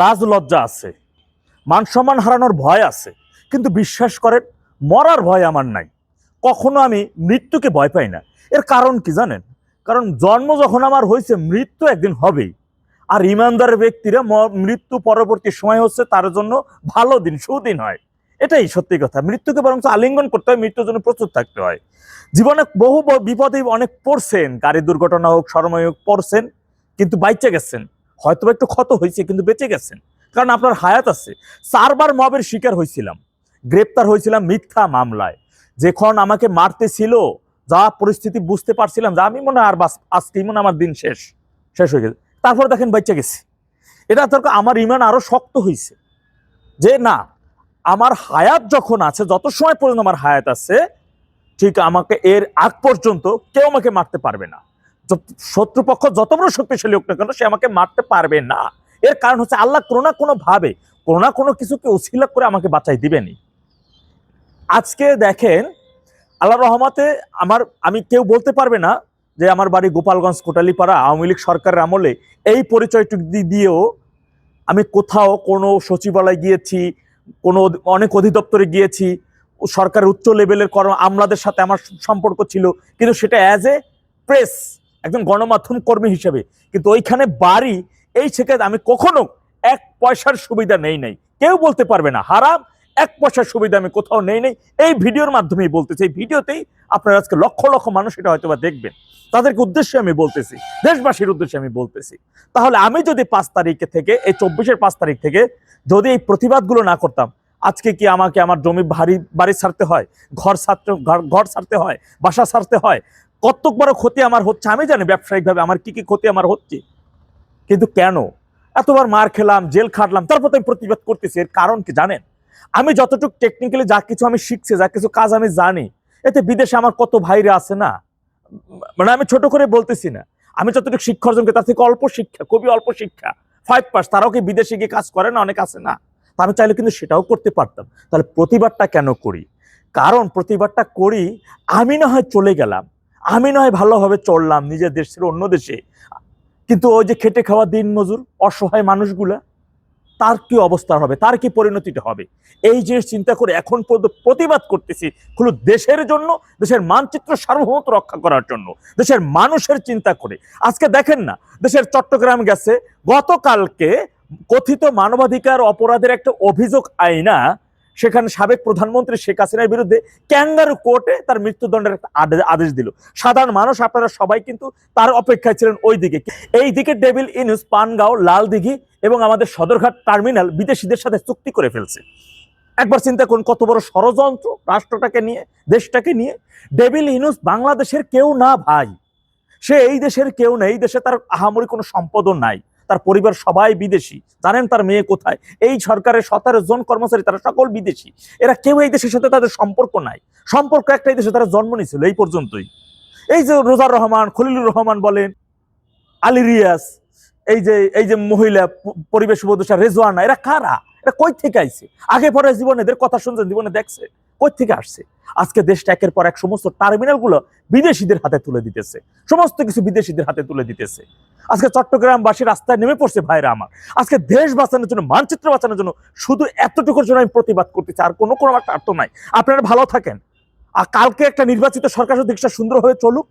লাজ লজ্জা আছে, মান সম্মান হারানোর ভয় আছে, কিন্তু বিশ্বাস করেন, মরার ভয় আমার নাই। কখনো আমি মৃত্যুকে ভয় পাই না। এর কারণ কি জানেন? কারণ জন্ম যখন আমার হয়েছে, মৃত্যু একদিন হবেই। আর ইমানদারের ব্যক্তিরা মৃত্যু পরবর্তী সময় হচ্ছে তার জন্য ভালো দিন, সুদিন হয়। এটাই সত্যি কথা। মৃত্যুকে বরং আলিঙ্গন করতে হয়, মৃত্যুর জন্য প্রস্তুত থাকতে হয়। জীবনে বহু বিপদে অনেক পড়ছেন। গাড়ি দুর্ঘটনা হোক, সরময় হোক, পড়ছেন, কিন্তু বাইচে গেছেন। হয়তো একটু ক্ষত হয়েছে, কিন্তু বেঁচে গেছেন। কারণ আপনার হায়াত আছে। চারবার মবের শিকার হয়েছিলাম। গ্রেপ্তার হয়েছিলাম মিথ্যা মামলায়। যখন আমাকে মারতেছিল, যা পরিস্থিতি বুঝতে পারছিলাম যে আমি মনে আর বাস, আজকেই মনে আমার দিন শেষ শেষ হয়ে গেছে। তারপর দেখেন বেঁচে গেছি। এটা তোর আমার ইমান আরও শক্ত হয়েছে যে না, আমার হায়াত যখন আছে, যত সময় পর্যন্ত আমার হায়াত আছে, ঠিক আমাকে এর আগ পর্যন্ত কেউ আমাকে মারতে পারবে না। শত্রুপক্ষ যত বড় শক্তিশালী হোক না কেন, সে আমাকে মারতে পারবে না। এর কারণ হচ্ছে আল্লাহ কোনো না কোনো ভাবে, কোনো না কোনো কিছুকে উছিলা করে আমাকে বাঁচাই দিবেনি আজকে দেখেন আল্লাহ রহমতে আমার, আমি কেউ বলতে পারবে না যে আমার বাড়ি গোপালগঞ্জ কোটালিপাড়া, আওয়ামী লীগ সরকারের আমলে এই পরিচয়টুকু দিয়েও আমি কোথাও কোনো সচিবালয় গিয়েছি, কোনো অনেক অধিদপ্তরে গিয়েছি, সরকারের উচ্চ লেভেলের কর্ম আমলাদের সাথে আমার সম্পর্ক ছিল, কিন্তু সেটা অ্যাজ এ প্রেস একজন গণমাধ্যম কর্মী হিসেবে। কিন্তু ওইখানে বাড়ি, এই থেকে আমি কখনো এক পয়সার সুবিধা নেই নাই। কেউ বলতে পারবে না, হারাম, এক পয়সার সুবিধা আমি কোথাও নেই নেই। এই ভিডিওর মাধ্যমেই বলতেছি, এই ভিডিওতেই আপনারা আজকে লক্ষ লক্ষ মানুষ এটা হয়তো বা দেখবেন। তাদেরকে উদ্দেশ্যে আমি বলতেছি, দেশবাসীর উদ্দেশ্যে আমি বলতেছি, তাহলে আমি যদি পাঁচ তারিখে থেকে, এই চব্বিশের পাঁচ তারিখ থেকে যদি এই প্রতিবাদগুলো না করতাম, আজকে কি আমাকে আমার জমি, বাড়ি বাড়ি ছাড়তে হয়, ঘর ছাড়তে, ঘর- ঘর ছাড়তে হয়, বাসা ছাড়তে হয় কত বড় ক্ষতি আমার হচ্ছে? আমি জানি ব্যবসায়িকভাবে আমার কি কি ক্ষতি আমার হচ্ছে। কিন্তু কেন? এতবার মার খেলাম, জেল খাটলাম, তারপর আমি প্রতিবাদ করতেছি। এর কারণ কি জানেন? আমি যতটুকু টেকনিক্যালি যা কিছু আমি শিখছি, যা কিছু কাজ আমি জানি, এতে বিদেশে আমার কত ভাইরা আছে না? মানে আমি ছোট করে বলতেছি না। আমি যতটুকু শিক্ষা অর্জন করি, তার থেকে অল্প শিক্ষা, খুবই অল্প শিক্ষা। ফাইভ পাস তারাও কি বিদেশে গিয়ে কাজ করে না? অনেক আছে না? তা আমি চাইলে কিন্তু সেটাও করতে পারতাম। তাহলে প্রতিবাদটা কেন করি? কারণ প্রতিবাদটা করি, আমি না হয় চলে গেলাম। আমি নয়, ভালোভাবে চললাম নিজের দেশ ছিল অন্য দেশে। কিন্তু ওই যে খেটে খাওয়া দিন মজুর, অসহায় মানুষগুলা, তার কি অবস্থা হবে? তার কি পরিণতিটা হবে? এই জিনিস চিন্তা করে এখন পর্যন্ত প্রতিবাদ করতেছি হলো দেশের জন্য, দেশের মানচিত্র সার্বভৌমত্ব রক্ষা করার জন্য, দেশের মানুষের চিন্তা করে। আজকে দেখেন না, দেশের চট্টগ্রাম গেছে, গতকালকে কথিত মানবাধিকার অপরাধের একটা অভিযোগ আইনা সেখানে সাবেক প্রধানমন্ত্রী শেখ হাসিনার বিরুদ্ধে ক্যাঙ্গারু কোর্টে তার মৃত্যুদণ্ডের আদেশ দিল। সাধারণ মানুষ, আপনারা সবাই কিন্তু তার অপেক্ষায় ছিলেন ওই দিকে এই দিকে ডেভিল ইনুস পানগাঁও লাল দিঘি এবং আমাদের সদরঘাট টার্মিনাল বিদেশিদের সাথে চুক্তি করে ফেলছে। একবার চিন্তা করুন কত বড় ষড়যন্ত্র রাষ্ট্রটাকে নিয়ে, দেশটাকে নিয়ে। ডেভিল ইনুস বাংলাদেশের কেউ না ভাই। সে এই দেশের কেউ নেই, এই দেশে তার আহামরি কোনো সম্পদও নাই। তার পরিবার সবাই বিদেশি। জানেন তার মেয়ে কোথায়? এই সরকারের সতেরো জন কর্মচারী, তারা সকল বিদেশি। এরা কেউ এই দেশের সাথে তাদের সম্পর্ক নাই। সম্পর্ক একটাই দেশে তারা জন্ম নিয়েছিল, এই পর্যন্তই। এই যে রোজার রহমান, খলিলুর রহমান বলেন, আলী রিয়াস এই যে এই যে মহিলা পরিবেশ উপদেষ্টা রেজওয়ানা, এরা কারা? এটা কই থেকে আইছে? আগে পরে জীবনে এদের কথা শুনছেন, জীবনে দেখছে? থেকে আসছে? আজকে দেশটা একের পর এক সমস্ত টার্মিনালগুলো বিদেশিদের হাতে তুলে দিতেছে। সমস্ত কিছু বিদেশিদের হাতে তুলে দিতেছে। আজকে চট্টগ্রামবাসী রাস্তায় নেমে পড়ছে ভাইরা আমার। আজকে দেশ বাঁচানোর জন্য, মানচিত্র বাঁচানোর জন্য শুধু এতটুকুর জন্য আমি প্রতিবাদ করতেছি, আর কোনো কোনো আমার স্বার্থ নাই। আপনারা ভালো থাকেন। আর কালকে একটা নির্বাচিত সরকার দেশটা সুন্দরভাবে চলুক,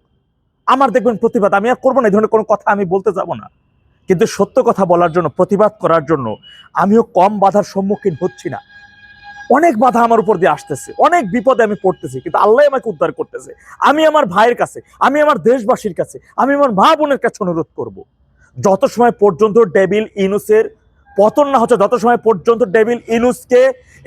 আমার দেখবেন প্রতিবাদ। আমি আর করব না, এই ধরনের কোনো কথা আমি বলতে যাব না। কিন্তু সত্য কথা বলার জন্য, প্রতিবাদ করার জন্য আমিও কম বাধার সম্মুখীন হচ্ছি না। অনেক বাধা আমার উপর দিয়ে আসতেছে, অনেক বিপদে আমি পড়তেছি, কিন্তু আল্লাহ আমাকে উদ্ধার করতেছে। আমি আমার ভাইয়ের কাছে, আমি আমার দেশবাসীর কাছে, আমি আমার মা বোনের কাছে অনুরোধ করব। যত সময় পর্যন্ত ডেবিল ইনুসের পতন না হচ্ছে, যত সময় পর্যন্ত ডেবিল ইনুসকে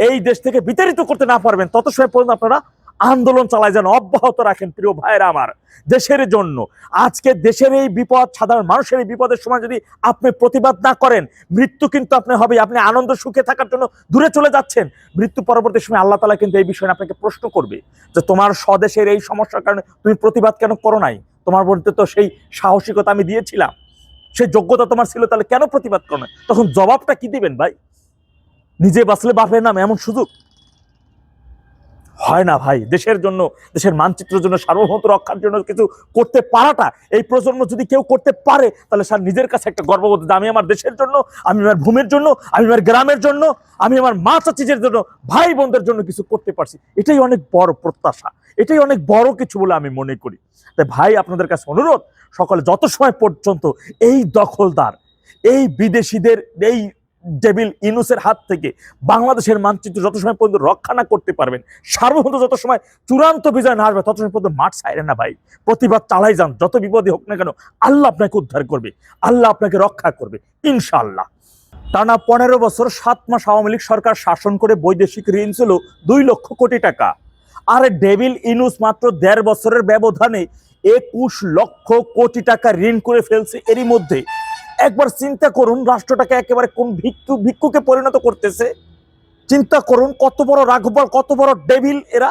এই দেশ থেকে বিতাড়িত করতে না পারবেন, তত সময় পর্যন্ত আপনারা আন্দোলন চালায় যেন অব্যাহত রাখেন প্রিয় ভাইয়েরা আমার দেশের জন্য। আজকে দেশের এই বিপদ, সাধারণ মানুষের এই বিপদের সময় যদি আপনি প্রতিবাদ না করেন, মৃত্যু কিন্তু আপনি হবে আপনি আনন্দ সুখে থাকার জন্য দূরে চলে যাচ্ছেন। মৃত্যু পরবর্তী সময় আল্লাহ তালা কিন্তু এই বিষয়ে আপনাকে প্রশ্ন করবে যে, তোমার স্বদেশের এই সমস্যার কারণে তুমি প্রতিবাদ কেন করো নাই? তোমার মধ্যে তো সেই সাহসিকতা আমি দিয়েছিলাম। সেই যোগ্যতা তোমার ছিল, তাহলে কেন প্রতিবাদ করো না তখন জবাবটা কি দিবেন ভাই? নিজে বাঁচলে বাপের নাম এমন সুযোগ? হয় না ভাই। দেশের জন্য, দেশের মানচিত্রের জন্য, সার্বভৌমত্ব রক্ষার জন্য কিছু করতে পারাটা, এই প্রজন্ম যদি কেউ করতে পারে, তাহলে স্যার নিজের কাছে একটা গর্ববোধ আমি আমার দেশের জন্য, আমি আমার ভূমির জন্য, আমি আমার গ্রামের জন্য, আমি আমার মা চাচিজের জন্য, ভাই বোনদের জন্য কিছু করতে পারছি। এটাই অনেক বড় প্রত্যাশা। এটাই অনেক বড় কিছু বলে আমি মনে করি। তাই ভাই, আপনাদের কাছে অনুরোধ, সকালে যত সময় পর্যন্ত এই দখলদার, এই বিদেশিদের, এই ডেভিল ইনুসের হাত থেকে বাংলাদেশের মানচিত্র যত সময় পর্যন্ত রক্ষা না করতে পারবেন, সার্বভৌমত্ব যত সময় চূড়ান্ত বিজয় না আসবে, তত সময় পর্যন্ত মাঠ ছাইরেন না ভাই। প্রতিবাদ চালাই যান, যত বিপদে হোক না কেন, আল্লাহ আপনাকে উদ্ধার করবে, আল্লাহ আপনাকে রক্ষা করবে, ইনশাআল্লাহ। টানা পনেরো বছর, সাত মাস আওয়ামী লীগ সরকার শাসন করে বৈদেশিক ঋণ ছিল দুই লক্ষ কোটি টাকা। আর ডেভিল ইনুস মাত্র দেড় বছরের ব্যবধানে একুশ লক্ষ কোটি টাকা ঋণ করে ফেলছে এরই মধ্যে। একবার চিন্তা করুন রাষ্ট্রটাকে একেবারে কোন ভিক্ষু ভিক্ষুকে পরিণত করতেছে। চিন্তা করুন কত বড় রাঘবল কত বড় ডেভিল এরা।